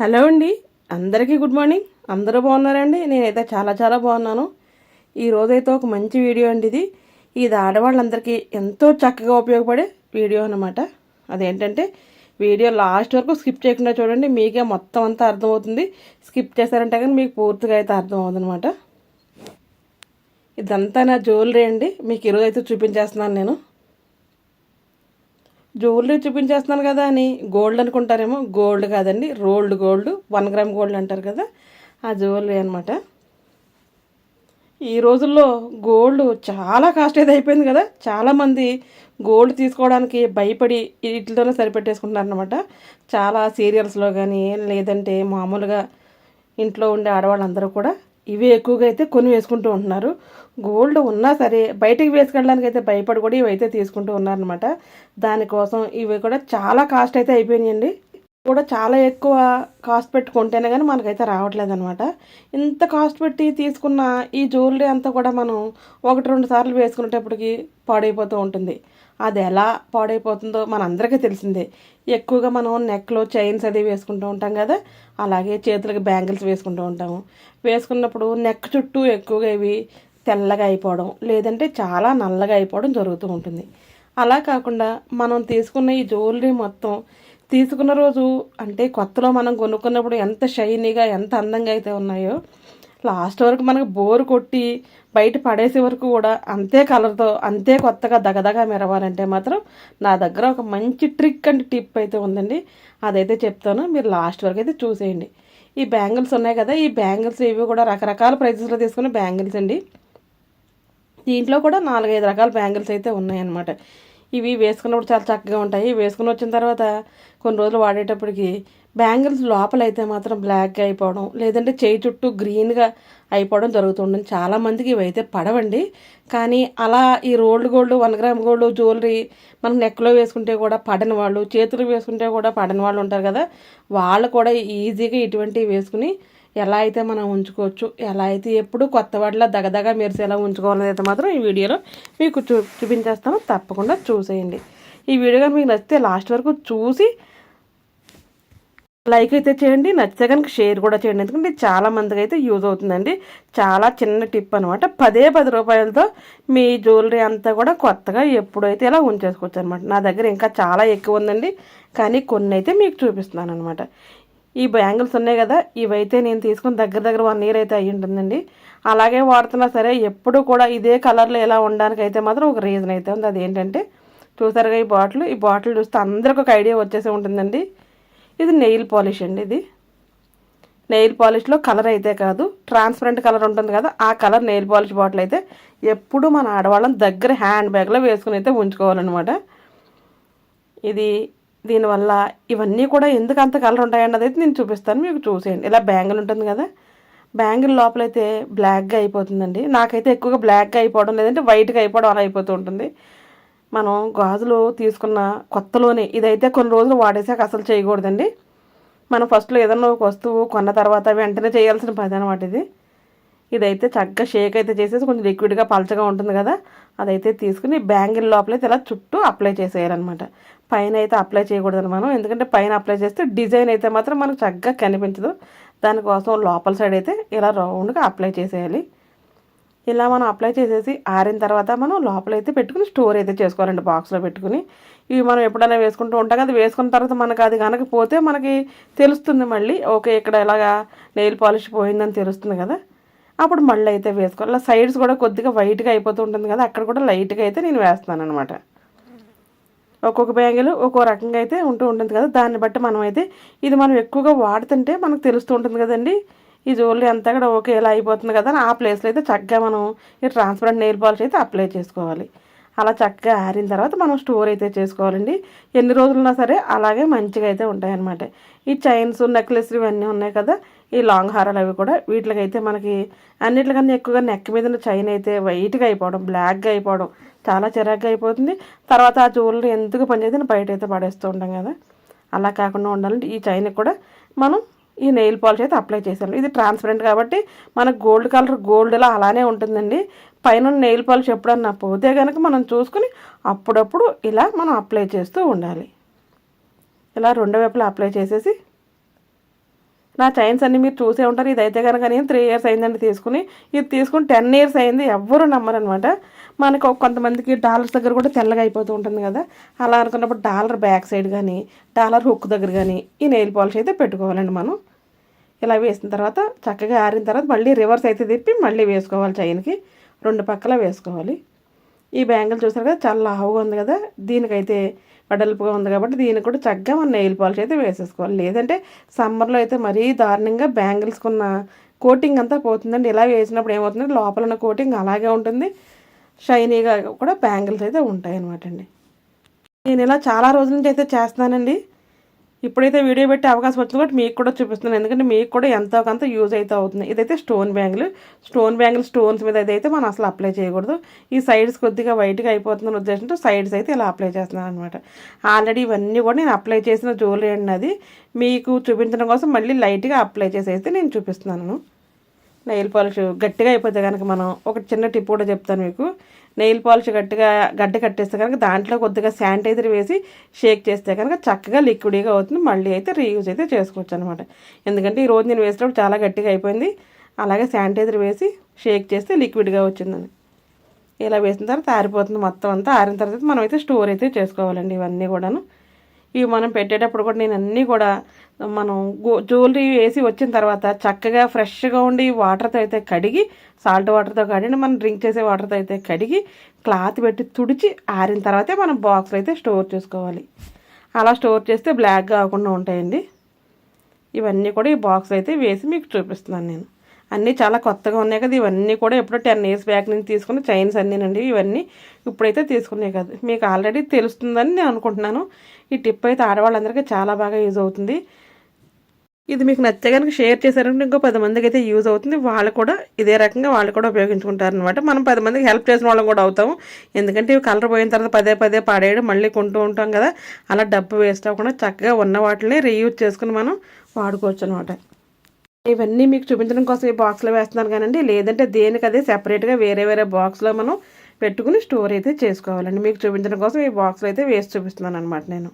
Hello అండి. అందరికీ good morning. అందరూ బాగున్నారండి? నేనైతే చాలా చాలా బాగున్నాను. ఈ రోజైతే ఒక మంచి వీడియో అండి ఇది. ఇది ఆడవాళ్ళందరికీ ఎంతో చక్కగా ఉపయోగపడే వీడియో అనమాట అదేంటంటే వీడియో లాస్ట్ వరకు స్కిప్ చేయకుండా చూడండి మీకే మొత్తం అంతా అర్థమవుతుంది. స్కిప్ చేశారంటే కానీ మీకు పూర్తిగా అయితే అర్థమవుతుంది అనమాట ఇదంతా నా జ్యువెలరీ అండి. మీకు ఈరోజు అయితే చూపించేస్తున్నాను నేను. జ్యువెలరీ చూపించేస్తున్నాను కదా అని గోల్డ్ అనుకుంటారేమో గోల్డ్ కాదండి rolled gold one gram gold అంటారు కదా ఆ జ్యువెలరీ అనమాట ఈ రోజుల్లో గోల్డ్ చాలా కాస్ట్ అయితే అయిపోయింది కదా చాలామంది గోల్డ్ తీసుకోవడానికి భయపడి వీటితోనే సరిపెట్టేసుకుంటున్నారు అనమాట చాలా సీరియల్స్లో కానీ లేదంటే మామూలుగా ఇంట్లో ఉండే ఆడవాళ్ళందరూ కూడా ఇవి ఎక్కువగా అయితే కొని వేసుకుంటూ ఉంటున్నారు. గోల్డ్ ఉన్నా సరే బయటకు వేసుకెళ్ళడానికి అయితే భయపడి కూడా ఇవైతే తీసుకుంటూ ఉన్నారనమాట దానికోసం ఇవి కూడా చాలా కాస్ట్ అయితే అయిపోయినాయండి. కూడా చాలా ఎక్కువ కాస్ట్ పెట్టుకుంటేనే కానీ మనకైతే రావట్లేదు అనమాట ఇంత కాస్ట్ పెట్టి తీసుకున్న ఈ జ్యువెలరీ అంతా కూడా మనం ఒకటి రెండు సార్లు వేసుకునేటప్పటికి పాడైపోతూ ఉంటుంది. అది ఎలా పాడైపోతుందో మనందరికీ తెలిసిందే. ఎక్కువగా మనం నెక్లో చైన్స్ అది వేసుకుంటూ ఉంటాం కదా అలాగే చేతులకు బ్యాంగిల్స్ వేసుకుంటూ ఉంటాము. వేసుకున్నప్పుడు నెక్ చుట్టూ ఎక్కువగా ఇవి తెల్లగా అయిపోవడం లేదంటే చాలా నల్లగా అయిపోవడం జరుగుతూ ఉంటుంది. అలా కాకుండా మనం తీసుకున్న ఈ జ్యువెలరీ మొత్తం తీసుకున్న రోజు అంటే కొత్తలో మనం కొనుక్కున్నప్పుడు ఎంత షైనీగా ఎంత అందంగా అయితే ఉన్నాయో లాస్ట్ వరకు మనకు బోర్ కొట్టి బయట పడేసే వరకు కూడా అంతే కలర్తో అంతే కొత్తగా దగదగా మెరవాలంటే మాత్రం నా దగ్గర ఒక మంచి ట్రిక్ అండ్ టిప్ అయితే ఉందండి. అదైతే చెప్తాను. మీరు లాస్ట్ వరకు అయితే చూసేయండి. ఈ బ్యాంగిల్స్ ఉన్నాయి కదా ఈ బ్యాంగిల్స్ ఇవి కూడా రకరకాల ప్రైజెస్లో తీసుకునే బ్యాంగిల్స్ అండి. దీంట్లో కూడా నాలుగైదు రకాల బ్యాంగిల్స్ అయితే ఉన్నాయన్నమాట. ఇవి వేసుకున్నప్పుడు చాలా చక్కగా ఉంటాయి. వేసుకుని వచ్చిన తర్వాత కొన్ని రోజులు వాడేటప్పటికి బ్యాంగిల్స్ లోపల అయితే మాత్రం బ్లాక్గా అయిపోవడం లేదంటే చేయి చుట్టూ గ్రీన్గా అయిపోవడం జరుగుతుంటుంది చాలామందికి ఇవైతే పడవండి. కానీ అలా ఈ rolled gold one gram gold jewellery మనం నెక్లో వేసుకుంటే కూడా పడని వాళ్ళు చేతులు వేసుకుంటే కూడా పడని వాళ్ళు ఉంటారు కదా వాళ్ళు కూడా ఈజీగా ఇటువంటివి వేసుకుని ఎలా అయితే మనం ఉంచుకోవచ్చు ఎలా అయితే ఎప్పుడు కొత్త వాటిలో దగదగ మెరిసేలా ఉంచుకోవాలనేది అయితే మాత్రం ఈ వీడియోలో మీకు చూ చూపించేస్తాను. తప్పకుండా చూసేయండి. ఈ వీడియో మీకు నచ్చితే లాస్ట్ వరకు చూసి లైక్ అయితే చేయండి నచ్చితే కనుక షేర్ కూడా చేయండి. ఎందుకంటే చాలా మందికి అయితే యూజ్ అవుతుందండి. చాలా చిన్న టిప్ అనమాట పదే పది రూపాయలతో మీ జ్యువెలరీ అంతా కూడా కొత్తగా ఎప్పుడైతే ఇలా ఉంచేసుకోవచ్చు అనమాట నా దగ్గర ఇంకా చాలా ఎక్కువ ఉందండి. కానీ కొన్ని అయితే మీకు చూపిస్తున్నాను అనమాట ఈ బ్యాంగిల్స్ ఉన్నాయి కదా ఇవైతే నేను తీసుకుని దగ్గర దగ్గర వన్ ఇయర్ అయితే అయ్యి ఉంటుందండి. అలాగే వాడుతున్నా సరే ఎప్పుడు కూడా ఇదే కలర్లో ఎలా ఉండడానికి అయితే మాత్రం ఒక రీజన్ అయితే ఉంది. అదేంటంటే చూసారుగా ఈ బాటిల్? ఈ బాటిల్ చూస్తే అందరికి ఒక ఐడియా వచ్చేసి ఉంటుందండి. ఇది నెయిల్ పాలిష్ అండి ఇది. నెయిల్ పాలిష్లో కలర్ అయితే కాదు ట్రాన్స్పరెంట్ కలర్ ఉంటుంది కదా ఆ కలర్ నెయిల్ పాలిష్ బాటిల్ అయితే ఎప్పుడు మన ఆడవాళ్ళం దగ్గర హ్యాండ్ బ్యాగ్లో వేసుకుని అయితే ఉంచుకోవాలన్నమాట. ఇది దీనివల్ల ఇవన్నీ కూడా ఎందుకు అంత కలర్ ఉంటాయన్నది అయితే నేను చూపిస్తాను మీకు చూసేయండి. ఇలా బ్యాంగిల్ ఉంటుంది కదా బ్యాంగిల్ లోపలైతే బ్లాక్గా అయిపోతుందండి. నాకైతే ఎక్కువగా బ్లాక్గా అయిపోవడం లేదంటే వైట్గా అయిపోవడం అలా అయిపోతూ ఉంటుంది. మనం గాజులు తీసుకున్న కొత్తలోనే ఇదైతే కొన్ని రోజులు వాడేసాక అసలు చేయకూడదండి. మనం ఫస్ట్లో ఏదన్నా ఒక వస్తువు కొన్న తర్వాత వెంటనే చేయాల్సిన పని అనమాట ఇది. ఇదైతే చక్కగా షేక్ అయితే చేసేసి కొంచెం లిక్విడ్గా పలచగా ఉంటుంది కదా అదైతే తీసుకుని బ్యాంగిల్ లోపలైతే ఇలా చుట్టూ అప్లై చేసేయాలన్నమాట. పైన అయితే అప్లై చేయకూడదని మనం ఎందుకంటే పైన అప్లై చేస్తే డిజైన్ అయితే మాత్రం మనకు చక్కగా కనిపించదు. దానికోసం లోపల సైడ్ అయితే ఇలా రౌండ్గా అప్లై చేసేయాలి. ఇలా మనం అప్లై చేసేసి ఆరిన తర్వాత మనం లోపలైతే పెట్టుకుని స్టోర్ అయితే చేసుకోవాలండి బాక్స్లో పెట్టుకుని. ఇవి మనం ఎప్పుడైనా వేసుకుంటూ ఉంటాం కదా వేసుకున్న తర్వాత మనకు అది కనుక పోతే మనకి తెలుస్తుంది మళ్ళీ ఓకే ఇక్కడ ఇలాగా నెయిల్ పాలిష్ పోయిందని తెలుస్తుంది కదా. అప్పుడు మళ్ళీ అయితే వేసుకోవాలి. సైడ్స్ కూడా కొద్దిగా వైట్గా అయిపోతూ ఉంటుంది కదా అక్కడ కూడా లైట్గా అయితే నేను వేస్తాను అనమాట ఒక్కొక్క బ్యాంగిల్ ఒక్కో రకంగా అయితే ఉంటూ ఉంటుంది కదా దాన్ని బట్టి మనం అయితే ఇది మనం ఎక్కువగా వాడుతుంటే మనకు తెలుస్తూ ఉంటుంది కదండి. ఈ జ్యువెలరీ అంతా కూడా ఓకే ఇలా అయిపోతుంది కదా ఆ ప్లేస్లో అయితే చక్కగా మనం ఈ ట్రాన్స్పరెంట్ నెయిల్ పాలిష్ అయితే అప్లై చేసుకోవాలి. అలా చక్కగా ఆరిన తర్వాత మనం స్టోర్ అయితే చేసుకోవాలండి. ఎన్ని రోజులున్నా సరే అలాగే మంచిగా అయితే ఉంటాయన్నమాట. ఈ చైన్స్ నెక్లెస్ ఇవన్నీ ఉన్నాయి కదా ఈ లాంగ్ హారాలు అవి కూడా వీటికైతే మనకి అన్నిటికన్నా ఎక్కువగా నెక్ మీద చైన్ అయితే వైట్గా అయిపోవడం బ్లాక్గా అయిపోవడం చాలా చిరాగ్గా అయిపోతుంది. తర్వాత ఆ జ్యువెలరీ ఎందుకు పనిచేస్తే బయట అయితే పడేస్తూ ఉంటాం కదా. అలా కాకుండా ఉండాలంటే ఈ చైన్ కూడా మనం ఈ నెయిల్ పాలిష్ అయితే అప్లై చేశాను. ఇది ట్రాన్స్పరెంట్ కాబట్టి మనకు గోల్డ్ కలర్ గోల్డ్లా అలానే ఉంటుందండి. పైన నెయిల్ పాలిష్ ఎప్పుడన్నా పోతే కనుక మనం చూసుకుని అప్పుడప్పుడు ఇలా మనం అప్లై చేస్తూ ఉండాలి. ఇలా రెండు వైపులా అప్లై చేసేసి నా చైన్స్ అన్ని మీరు చూసే ఉంటారు. ఇదైతే కనుక నేను త్రీ ఇయర్స్ అయిందండి తీసుకుని. ఇది తీసుకుని టెన్ ఇయర్స్ అయింది. ఎవ్వరూ నమ్మరనమాట మనకు కొంతమందికి డాలర్స్ దగ్గర కూడా తెల్లగా అయిపోతూ ఉంటుంది కదా. అలా అనుకున్నప్పుడు డాలర్ బ్యాక్ సైడ్ కానీ డాలర్ హుక్ దగ్గర కానీ ఈ నెయిల్ పాలిష్ అయితే పెట్టుకోవాలండి మనం. ఇలా వేసిన తర్వాత చక్కగా ఆరిన తర్వాత మళ్ళీ రివర్స్ అయితే తిప్పి మళ్ళీ వేసుకోవాలి చైన్కి. రెండు పక్కల వేసుకోవాలి. ఈ బ్యాంగిల్ చూసారు కదా చాలా లావుగా ఉంది కదా. దీనికైతే వెడల్పుగా ఉంది కాబట్టి దీన్ని కూడా చక్కగా మన నెయిల్ పాలిష్ అయితే వేసేసుకోవాలి. లేదంటే సమ్మర్లో అయితే మరీ దారుణంగా బ్యాంగిల్స్కున్న కోటింగ్ అంతా పోతుందండి. ఇలా వేసినప్పుడు ఏమవుతుందంటే లోపల ఉన్న కోటింగ్ అలాగే ఉంటుంది. షైనీగా కూడా బ్యాంగిల్స్ అయితే ఉంటాయి అనమాట అండి. నేను ఇలా చాలా రోజుల నుంచి అయితే చేస్తానండి ఇప్పుడైతే వీడియో పెట్టే అవకాశం వచ్చింది కాబట్టి మీకు కూడా చూపిస్తున్నాను. ఎందుకంటే మీకు కూడా ఎంతో కొంత యూజ్ అయితే అవుతుంది. ఇదైతే stone bangle stone bangle stones మీద అయితే మనం అసలు అప్లై చేయకూడదు. ఈ సైడ్స్ కొద్దిగా వైట్గా అయిపోతుందని ఉద్దేశంతో సైడ్స్ అయితే ఇలా అప్లై చేస్తున్నాను అనమాట ఆల్రెడీ ఇవన్నీ కూడా నేను అప్లై చేసిన జ్యువెలరీ అన్నది అది. మీకు చూపించడం కోసం మళ్ళీ లైట్గా అప్లై చేసి అయితే నేను చూపిస్తున్నాను. నెయిల్ పాలిష్ గట్టిగా అయిపోతే కనుక మనం ఒక చిన్న టిప్ కూడా చెప్తాను మీకు. నెయిల్ పాలిష్ గట్టిగా గడ్డ కట్టేస్తే కనుక దాంట్లో కొద్దిగా శానిటైజర్ వేసి షేక్ చేస్తే కనుక చక్కగా లిక్విడ్గా అవుతుంది. మళ్ళీ అయితే రీయూజ్ అయితే చేసుకోవచ్చు అనమాట ఎందుకంటే ఈ రోజు నేను వేసినప్పుడు చాలా గట్టిగా అయిపోయింది. అలాగే శానిటైజర్ వేసి షేక్ చేస్తే లిక్విడ్గా వచ్చిందని ఇలా వేసిన తర్వాత ఆరిపోతుంది మొత్తం అంతా. ఆరిన తర్వాత మనం అయితే స్టోర్ అయితే చేసుకోవాలండి ఇవన్నీ కూడాను. ఇవి మనం పెట్టేటప్పుడు కూడా నేను అన్నీ కూడా మనం జ్యువెలరీ వేసి వచ్చిన తర్వాత చక్కగా ఫ్రెష్గా ఉండి వాటర్తో అయితే కడిగి సాల్ట్ వాటర్తో కడిగి మనం డ్రింక్ చేసే వాటర్తో అయితే కడిగి క్లాత్ పెట్టి తుడిచి ఆరిన తర్వాతే మనం బాక్స్లో అయితే స్టోర్ చేసుకోవాలి. అలా స్టోర్ చేస్తే బ్లాక్ కాకుండా ఉంటాయండి. ఇవన్నీ కూడా ఈ బాక్స్ అయితే వేసి మీకు చూపిస్తున్నాను నేను. అన్నీ చాలా కొత్తగా ఉన్నాయి కదా. ఇవన్నీ కూడా ఎప్పుడో టెన్ ఇయర్స్ బ్యాక్ నుంచి తీసుకున్న చైన్స్ అన్నీనండి. ఇవన్నీ ఇప్పుడైతే తీసుకున్నాయి కదా. మీకు ఆల్రెడీ తెలుస్తుందని నేను అనుకుంటున్నాను. ఈ టిప్ అయితే ఆడవాళ్ళందరికీ చాలా బాగా యూజ్ అవుతుంది. ఇది మీకు నచ్చే కనుక షేర్ చేశారంటే ఇంకో పది మందికి అయితే యూజ్ అవుతుంది. వాళ్ళు కూడా ఇదే రకంగా వాళ్ళు కూడా ఉపయోగించుకుంటారు అనమాట మనం పది మందికి హెల్ప్ చేసిన వాళ్ళం కూడా అవుతాము. ఎందుకంటే ఇవి కలర్ పోయిన తర్వాత పదే పదే పాడేయడం మళ్ళీ కొంటూ ఉంటాం కదా. అలా డబ్బు వేస్ట్ అవ్వకుండా చక్కగా ఉన్న వాటిని రీయూజ్ చేసుకుని మనం వాడుకోవచ్చు అనమాట ఇవన్నీ మీకు చూపించడం కోసం ఈ బాక్స్లో వేస్తున్నాను కానండి. లేదంటే దేనికి అదే సెపరేట్గా వేరే వేరే బాక్స్లో మనం పెట్టుకుని స్టోర్ అయితే చేసుకోవాలండి. మీకు చూపించడం కోసం ఈ బాక్స్లో అయితే వేసి చూపిస్తున్నాను అనమాట నేను.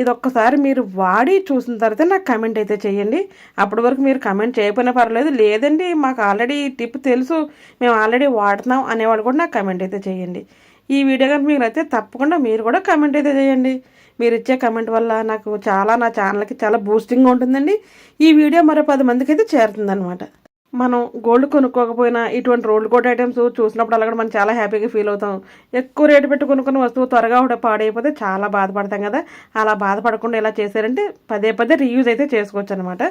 ఇది ఒక్కసారి మీరు వాడి చూసిన తర్వాత నాకు కమెంట్ అయితే చేయండి. అప్పటి వరకు మీరు కమెంట్ చేయకపోయినా పర్లేదు. లేదండి మాకు ఆల్రెడీ టిప్ తెలుసు. మేము ఆల్రెడీ వాడుతున్నాం అనేవాళ్ళు కూడా నాకు కమెంట్ అయితే చేయండి. ఈ వీడియో కనుక మీకు అయితే తప్పకుండా మీరు కూడా కమెంట్ అయితే చేయండి. మీరు ఇచ్చే కమెంట్ వల్ల నాకు చాలా నా ఛానల్కి చాలా బూస్టింగ్ ఉంటుందండి. ఈ వీడియో మరో పది మందికి అయితే చేరుతుందనమాట మనం గోల్డ్ కొనుక్కోకపోయినా ఇటువంటి రోల్డ్ కోట్ ఐటమ్స్ చూసినప్పుడు అలా మనం చాలా హ్యాపీగా ఫీల్ అవుతాం. ఎక్కువ రేటు పెట్టి కొనుక్కున్న వస్తువు త్వరగా కూడా పాడైపోతే చాలా బాధపడతాం కదా. అలా బాధపడకుండా ఇలా చేశారంటే పదే పదే రీయూజ్ అయితే చేసుకోవచ్చు అనమాట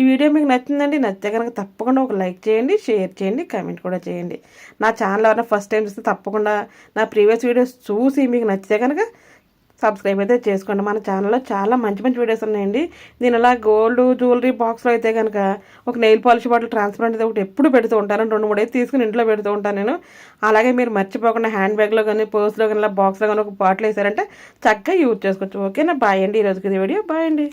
ఈ వీడియో మీకు నచ్చిందండి నచ్చితే కనుక తప్పకుండా ఒక లైక్ చేయండి షేర్ చేయండి కామెంట్ కూడా చేయండి. నా ఛానల్ ఎవరైనా ఫస్ట్ టైం చూస్తే తప్పకుండా నా ప్రీవియస్ వీడియోస్ చూసి మీకు నచ్చితే కనుక సబ్స్క్రైబ్ అయితే చేసుకోండి. మన ఛానల్లో చాలా మంచి మంచి వీడియోస్ ఉన్నాయండి. దీని అలా గోల్డ్ జ్యువెలరీ బాక్స్లో అయితే కనుక ఒక నెయిల్ పాలిష్ బాటిల్ ట్రాన్స్పరెంట్ ఒకటి ఎప్పుడు పెడుతూ ఉంటాను. రెండు మూడు అయితే తీసుకుని ఇంట్లో పెడుతూ ఉంటాను నేను. అలాగే మీరు మర్చిపోకుండా హ్యాండ్ బ్యాగ్లో కానీ పర్స్లో కానీ బాక్స్లో కానీ ఒక బాటిల్ వేసారంటే చక్కగా యూజ్ చేసుకోవచ్చు. ఓకేనా? బాయ్ అండి. ఈరోజుకి ఇది వీడియో. బాయ్ అండి.